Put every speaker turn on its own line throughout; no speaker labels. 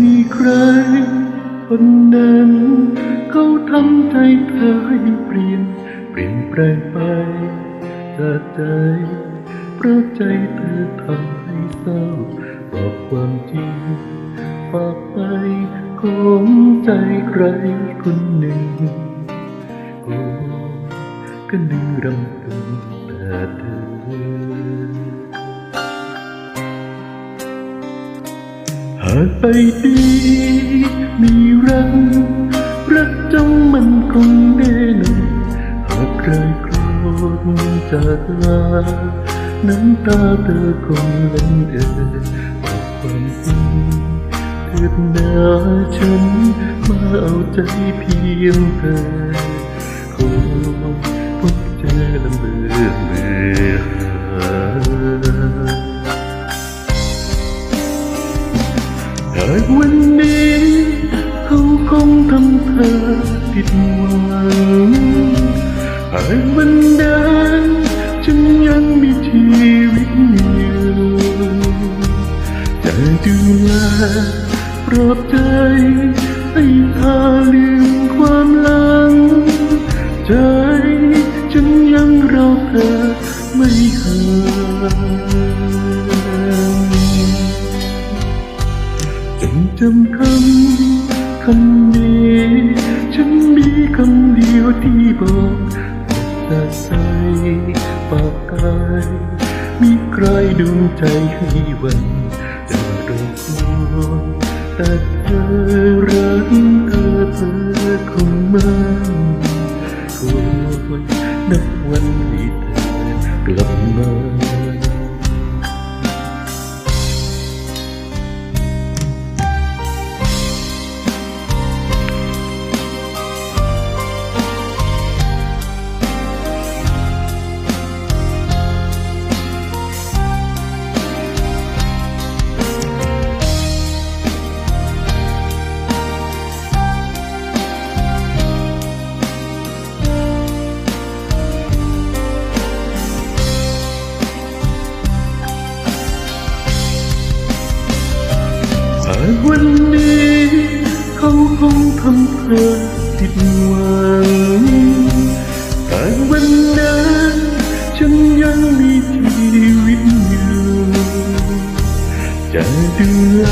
มีใครคนนั้นเขาทำใจเธอให้เปลี่ยน เปลี่ยนแปลงไปจากใจเพราะใจเธอทำให้เศร้าบอกความจริงฝากไปของใจใครคนหนึ่งโอ้ก็นึงรำพึงากไปดี มีรัก รักจงมันคงแน่นอนหากใครโกรธจากลาน้ำตาเธอคงเล่นเอ่ยบอกความจริงเถิดนาฉัน มาเอาใจเพียงเธอคงพบเจอลำเบือเบื่อ ผิดหวังหากวันนั้นฉันยังมีชีวิตอยู่จะดูแลปลอบใจให้เธอลืมความหลัง ใจฉันยังรอเธอไม่ห่างจงจำคำ ใจให้วันจะรอคอยแต่เธอรักเธอเธอคงมันคอยนับวันที่เธอกลับมา วันนี้ เขาคงทำเธอผิดหวังแต่วันนั้นฉันยังมีชีวิตอยู่จะดูแล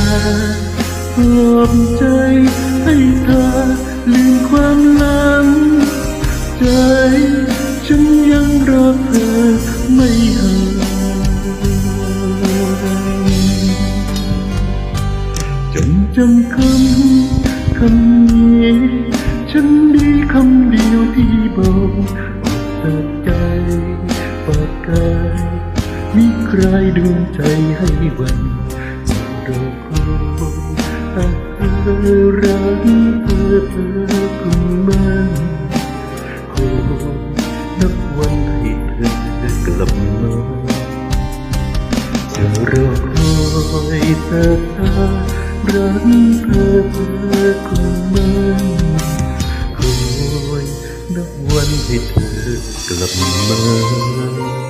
ปลอบใจให้เธอลืมความลัง จำคำคำนี้ ฉันมีคำเดียวที่บอกจากใจฝากกายมีใครดวงใจให้วันรอคอยหากเธอรักเธอเธอคงมันคงนับวันให้เธอกลับมาจะรอคอยแต่เธอ รักเธอเธอคงมันคอยนับวันให้เธอกลับมา